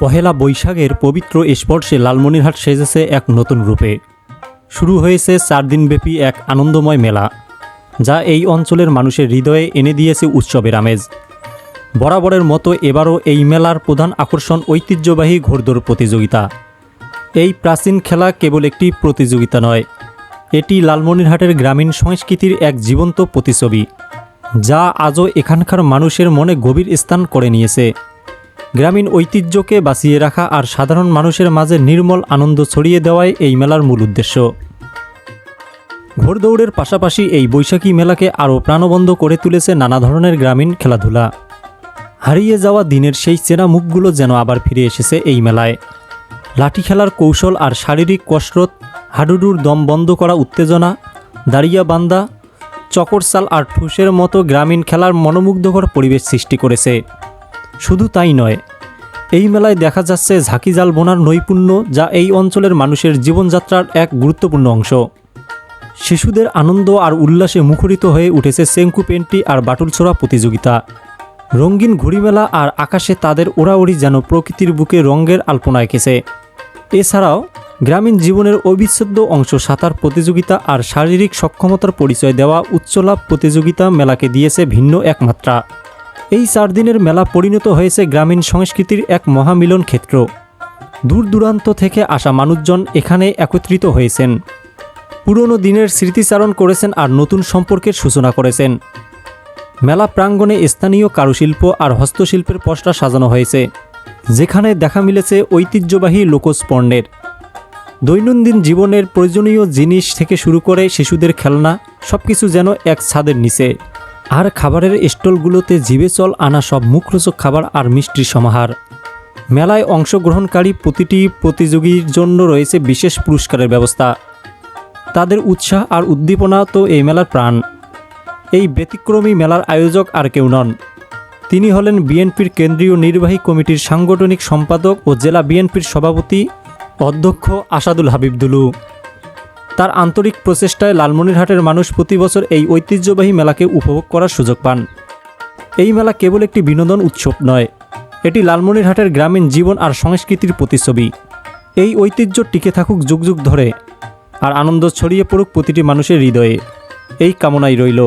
পহেলা বৈশাখের পবিত্র স্পর্শে লালমনিরহাট সেজেছে এক নতুন রূপে। শুরু হয়েছে চার দিনব্যাপী এক আনন্দময় মেলা, যা এই অঞ্চলের মানুষের হৃদয়ে এনে দিয়েছে উৎসবের আমেজ। বরাবরের মতো এবারও এই মেলার প্রধান আকর্ষণ ঐতিহ্যবাহী ঘোড়দৌড় প্রতিযোগিতা। এই প্রাচীন খেলা কেবল একটি প্রতিযোগিতা নয়, এটি লালমনিরহাটের গ্রামীণ সংস্কৃতির এক জীবন্ত প্রতিছবি যা আজও এখানকার মানুষের মনে গভীর স্থান করে নিয়েছে। গ্রামীণ ঐতিহ্যকে বাঁচিয়ে রাখা আর সাধারণ মানুষের মাঝে নির্মল আনন্দ ছড়িয়ে দেওয়াই এই মেলার মূল উদ্দেশ্য। ঘোড়দৌড়ের পাশাপাশি এই বৈশাখী মেলাকে আরও প্রাণবন্ধ করে তুলেছে নানা ধরনের গ্রামীণ খেলাধুলা। হারিয়ে যাওয়া দিনের সেই চেনা মুখগুলো যেন আবার ফিরে এসেছে এই মেলায়। লাঠি খেলার কৌশল আর শারীরিক কসরত, হাডুডুর দম বন্ধ করা উত্তেজনা, দাঁড়িয়া বান্দা চকরচাল আর ঠুসের মতো গ্রামীণ খেলার মনোমুগ্ধকর পরিবেশ সৃষ্টি করেছে। শুধু তাই নয়, এই মেলায় দেখা যাচ্ছে ঝাঁকি জাল বোনার নৈপুণ্য যা এই অঞ্চলের মানুষের জীবনযাত্রার এক গুরুত্বপূর্ণ অংশ। শিশুদের আনন্দ আর উল্লাসে মুখরিত হয়ে উঠেছে সেঙ্কু পেন্টি আর বাটুলছোড়া প্রতিযোগিতা। রঙিন ঘুড়িমেলা আর আকাশে তাদের ওড়াউড়ি যেন প্রকৃতির বুকে রঙের আলপনা এঁকেছে। এছাড়াও, গ্রামীণ জীবনের অবিচ্ছেদ্য অংশ সাঁতার প্রতিযোগিতা আর শারীরিক সক্ষমতার পরিচয় দেওয়া উচ্চলাভ প্রতিযোগিতা মেলাকে দিয়েছে ভিন্ন এক মাত্রা এই চার দিনের মেলা পরিণত হয়েছে গ্রামীণ সংস্কৃতির এক মহামিলন ক্ষেত্র। দূর দূরান্ত থেকে আসা মানুষজন এখানে একত্রিত হয়েছেন। পুরনো দিনের স্মৃতিচারণ করেছেন আর নতুন সম্পর্কের সূচনা করেছেন। মেলা প্রাঙ্গণে স্থানীয় কারুশিল্প আর হস্তশিল্পের পসরা সাজানো হয়েছে, যেখানে দেখা মিলেছে ঐতিহ্যবাহী লোকজ পণ্যের দৈনন্দিন জীবনের প্রয়োজনীয় জিনিস থেকে শুরু করে শিশুদের খেলনা সব কিছু যেন এক ছাদের নিচে। আর খাবারের স্টলগুলোতে জিভে চল আনা সব মুখরোচক খাবার আর মিষ্টির সমাহার। মেলায় অংশগ্রহণকারী প্রতিটি প্রতিযোগীর জন্য রয়েছে বিশেষ পুরস্কারের ব্যবস্থা। তাদের উৎসাহ আর উদ্দীপনা তো এই মেলার প্রাণ। এই ব্যতিক্রমী মেলার আয়োজক আর কেউ নন। তিনি হলেন বিএনপির কেন্দ্রীয় নির্বাহী কমিটির সাংগঠনিক সম্পাদক ও জেলা বিএনপির সভাপতি অধ্যক্ষ আসাদুল হাবিবদুলু তার আন্তরিক প্রচেষ্টায় লালমনিরহাটের মানুষ প্রতি বছর এই ঐতিহ্যবাহী মেলাকে উপভোগ করার সুযোগ পান। এই মেলা কেবল একটি বিনোদন উৎসব নয়, এটি লালমনিরহাটের গ্রামীণ জীবন আর সংস্কৃতির প্রতিচ্ছবি। এই ঐতিহ্য টিকে থাকুক যুগ যুগ ধরে, আর আনন্দ ছড়িয়ে পড়ুক প্রতিটি মানুষের হৃদয়ে। এই কামনাই রইল।